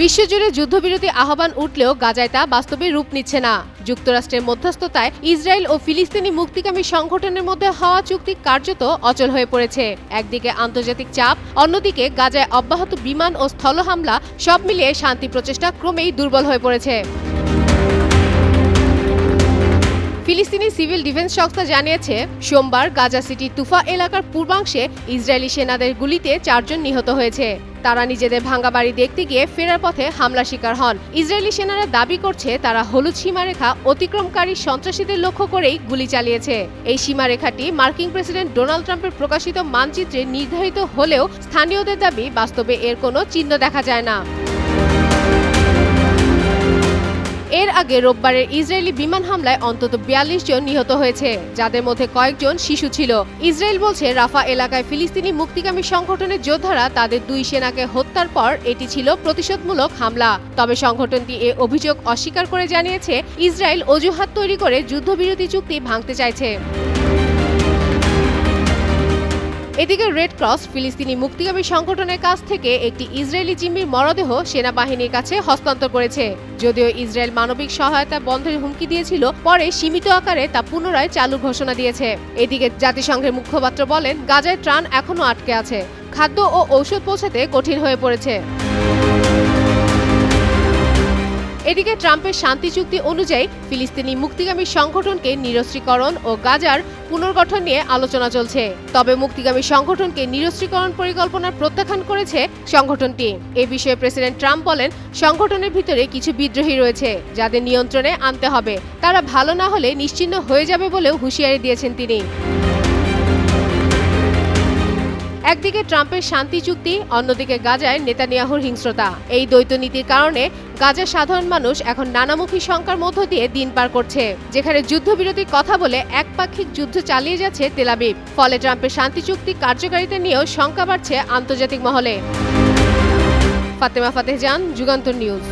বিশ্বজুড়ে যুদ্ধবিরতি আহ্বান উঠলেও গাজায় তা বাস্তবে রূপ নিচ্ছে না। যুক্তরাষ্ট্রের মধ্যস্থতায় ইসরায়েল ও ফিলিস্তিনি মুক্তিকামী সংগঠনের মধ্যে হওয়া চুক্তি কার্যত অচল হয়ে পড়েছে। একদিকে আন্তর্জাতিক চাপ, অন্যদিকে গাজায় অব্যাহত বিমান ও স্থল হামলা সব মিলিয়ে শান্তি প্রচেষ্টা ক্রমেই দুর্বল হয়ে পড়েছে। ফিলিস্তিনি সিভিল ডিফেন্স সংস্থা জানিয়েছে, সোমবার গাজা সিটি তুফা এলাকার পূর্বাংশে ইসরায়েলি সেনাদের গুলিতে চারজন নিহত হয়েছে। তারা নিজেদের ভাঙ্গা বাড়ি দেখতে গিয়ে ফেরার পথে হামলা শিকার হন। ইসরায়েলি সেনারা দাবি করছে, তারা হলুদ সীমারেখা অতিক্রমকারী সন্ত্রাসীদের লক্ষ্য করেই গুলি চালিয়েছে। এই সীমারেখাটি মার্কিন প্রেসিডেন্ট ডোনাল্ড ট্রাম্পের প্রকাশিত মানচিত্রে নির্ধারিত হলেও স্থানীয়দের দাবি, বাস্তবে এর কোনো চিহ্ন দেখা যায় না। এর আগে রোববারের ইসরায়েলি বিমান হামলায় অন্তত বিয়াল্লিশ জন নিহত হয়েছে, যাদের মধ্যে কয়েকজন শিশু ছিল। ইসরায়েল বলছে, রাফা এলাকায় ফিলিস্তিনি মুক্তিকামী সংগঠনের যোদ্ধারা তাদের দুই সেনাকে হত্যার পর এটি ছিল প্রতিশোধমূলক হামলা। তবে সংগঠনটি এ অভিযোগ অস্বীকার করে জানিয়েছে, ইসরায়েল অজুহাত তৈরি করে যুদ্ধবিরতি চুক্তি ভাঙতে চাইছে। এদিকে রেড ক্রস ফিলিস্তিনি মুক্তিকামী সংগঠনের কাছ থেকে একটি ইসরায়েলি জিম্মির মরদেহ সেনাবাহিনীর কাছে হস্তান্তর করেছে। যদিও ইসরায়েল মানবিক সহায়তা বন্ধের হুমকি দিয়েছিল, পরে সীমিত আকারে তা পুনরায় চালু ঘোষণা দিয়েছে। এদিকে জাতিসংঘের মুখপাত্র বলেন, গাজায় ত্রাণ এখনও আটকে আছে। খাদ্য ও ঔষধ পৌঁছাতে কঠিন হয়ে পড়েছে। এদিকে ট্রাম্পের শান্তি চুক্তি অনুযায়ী ফিলিস্তিনি মুক্তিগামী সংগঠনকে নিরস্ত্রীকরণ ও গাজার পুনর্গঠন নিয়ে আলোচনা চলছে। তবে মুক্তিগামী সংগঠনকে নিরস্ত্রীকরণ পরিকল্পনার প্রত্যাখ্যান করেছে সংগঠনটি। এ বিষয়ে প্রেসিডেন্ট ট্রাম্প বলেন, সংগঠনের ভিতরে কিছু বিদ্রোহী রয়েছে, যাদের নিয়ন্ত্রণে আনতে হবে। তারা ভালো না হলে নিশ্চিহ্ন হয়ে যাবে বলেও হুঁশিয়ারি দিয়েছেন তিনি। একদিকে ট্রাম্পের শান্তি চুক্তি, অন্যদিকে গাজায় নেতানিয়াহুর হিংস্রতা। এই দ্বৈত নীতির কারণে গাজার সাধারণ মানুষ এখন নানামুখী শঙ্কার মধ্য দিয়ে দিন পার করছে, যেখানে যুদ্ধবিরতির কথা বলে একপাক্ষিক যুদ্ধ চালিয়ে যাচ্ছে তেলাবিব ফলে ট্রাম্পের শান্তি চুক্তি কার্যকারিতা নিয়েও শঙ্কা বাড়ছে আন্তর্জাতিক মহলে। ফাতেমা ফাতেহ জান, যুগান্তর নিউজ।